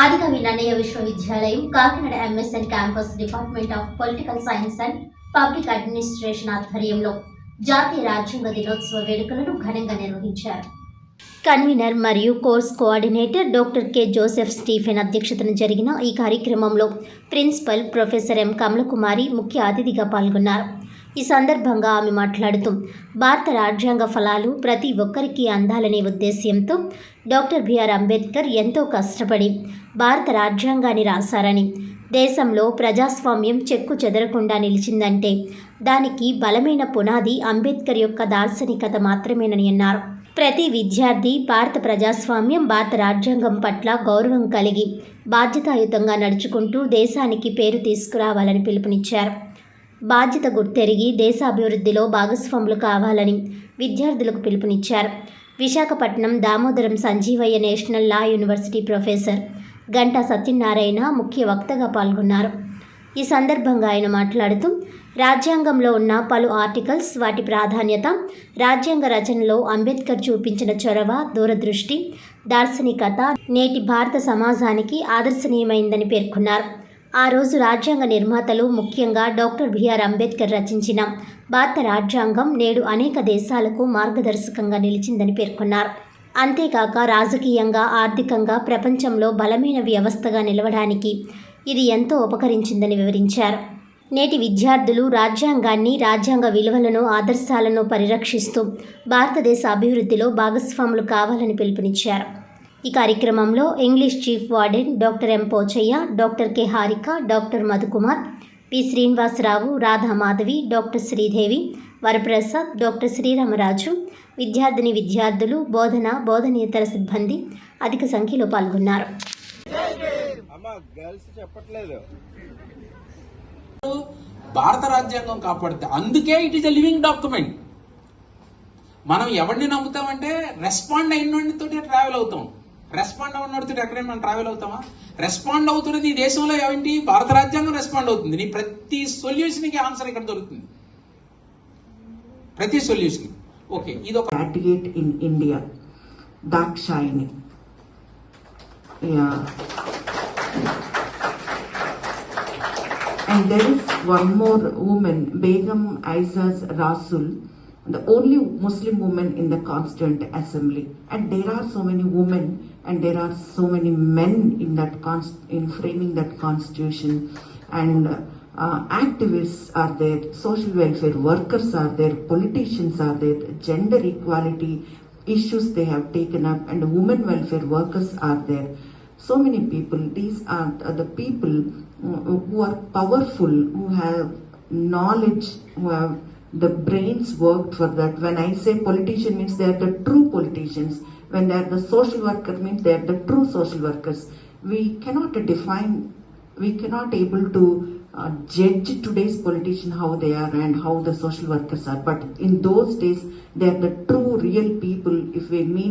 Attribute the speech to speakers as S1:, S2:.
S1: ఆదికవి నన్నయ్య విశ్వవిద్యాలయం Kakinada MSN campus department of political science and public administration ఆధ్వర్యంలో జాతీయ రాజ్యాంగ దినోత్సవ వేడుకలను ఘనంగా నిర్వహించారు. కన్వీనర్ మరియు course coordinator doctor K. Joseph Stephen అధ్యక్షతన జరిగిన ఈ కార్యక్రమంలో ప్రిన్సిపల్ ప్రొఫెసర్ ఎం. కమలకుమారి ముఖ్య అతిథిగా పాల్గొన్నారు. ఈ సందర్భంగా ఆమె మాట్లాడుతూ భారత రాజ్యాంగ ఫలాలు ప్రతి ఒక్కరికి అందాలనే ఉద్దేశ్యంతో డాక్టర్ బిఆర్ అంబేద్కర్ ఎంతో కష్టపడి భారత రాజ్యాంగాన్ని రాశారని దేశంలో ప్రజాస్వామ్యం చెక్కు చెదరకుండా నిలిచిందంటే దానికి బలమైన పునాది అంబేద్కర్ యొక్క దార్శనికత మాత్రమేనని అన్నారు. ప్రతి విద్యార్థి భారత ప్రజాస్వామ్యం భారత రాజ్యాంగం పట్ల గౌరవం కలిగి బాధ్యతాయుతంగా నడుచుకుంటూ దేశానికి పేరు తీసుకురావాలని పిలుపునిచ్చారు. బాధ్యత గుర్తెరిగి దేశాభివృద్ధిలో భాగస్వాములు కావాలని విద్యార్థులకు పిలుపునిచ్చారు. Visakhapatnam Damodaram Sanjeevayya national law university professor Ganta Satyanarayana ముఖ్య వక్తగా పాల్గొన్నారు. ఈ సందర్భంగా ఆయన మాట్లాడుతూ రాజ్యాంగంలో ఉన్న పలు ఆర్టికల్స్ వాటి ప్రాధాన్యత రాజ్యాంగ రచనలో అంబేద్కర్ చూపించిన చొరవ దూరదృష్టి దార్శనికత నేటి భారత సమాజానికి ఆదర్శనీయమైందని పేర్కొన్నారు. ఆ రోజు రాజ్యాంగ నిర్మాతలు ముఖ్యంగా డాక్టర్ బిఆర్ అంబేద్కర్ రచించిన భారత రాజ్యాంగం నేడు అనేక దేశాలకు మార్గదర్శకంగా నిలిచిందని పేర్కొన్నారు. అంతేకాక రాజకీయంగా ఆర్థికంగా ప్రపంచంలో బలమైన వ్యవస్థగా నిలవడానికి ఇది ఎంతో ఉపకరించిందని వివరించారు. నేటి విద్యార్థులు రాజ్యాంగాన్ని రాజ్యాంగ విలువలను ఆదర్శాలను పరిరక్షిస్తూ భారతదేశ అభివృద్ధిలో భాగస్వాములు కావాలని పిలుపునిచ్చారు. ఈ కార్యక్రమంలో English chief warden doctor M Pochaiah doctor K Harika doctor Madhukumar P Srinivasarao Radha Madhavi doctor Sridevi Varaprasad doctor Sriramaraju విద్యార్థిని విద్యార్థులు బోధన బోధనేతర సిబ్బంది అధిక సంఖ్యలో పాల్గొన్నారు.
S2: భారత రాజ్యాంగం కాపాడుతుంది అందుకే it is a living document మనం ఎవరిని నమ్ముతామంటే రెస్పాండ్ అయినోడితో ట్రావెల్ అవుతాం. రెస్పాండ్ అవునోడితో ఎక్కడైనా మనం ట్రావెల్ అవుతామా? రెస్పాండ్ అవుతున్నది ఈ దేశంలో ఏంటి భారత రాజ్యాంగం రెస్పాండ్ అవుతుంది. నీ ప్రతి సొల్యూషన్కి ఆన్సర్ ఇక్కడ దొరుకుతుంది. ప్రతి సొల్యూషన్ ఓకే ఇది ఒక
S3: Patriot in India Dakshayani Yeah. And there is one more woman, Begum Aizaz Rasul, the only Muslim woman in the Constituent Assembly. And there are so many women and there are so many men in that in framing that constitution. And uh, activists are there, social welfare workers are there, politicians are there, gender equality issues they have taken up, and women welfare workers are there. So many people, these are the people uh, who are powerful, who have knowledge, who have the brains worked for that. When I say politician means they are the true politicians. When they are the social worker means they are the true social workers. We cannot define we cannot able to uh, judge today's politician how they are and how the social workers are but in those days they are the true real people if we mean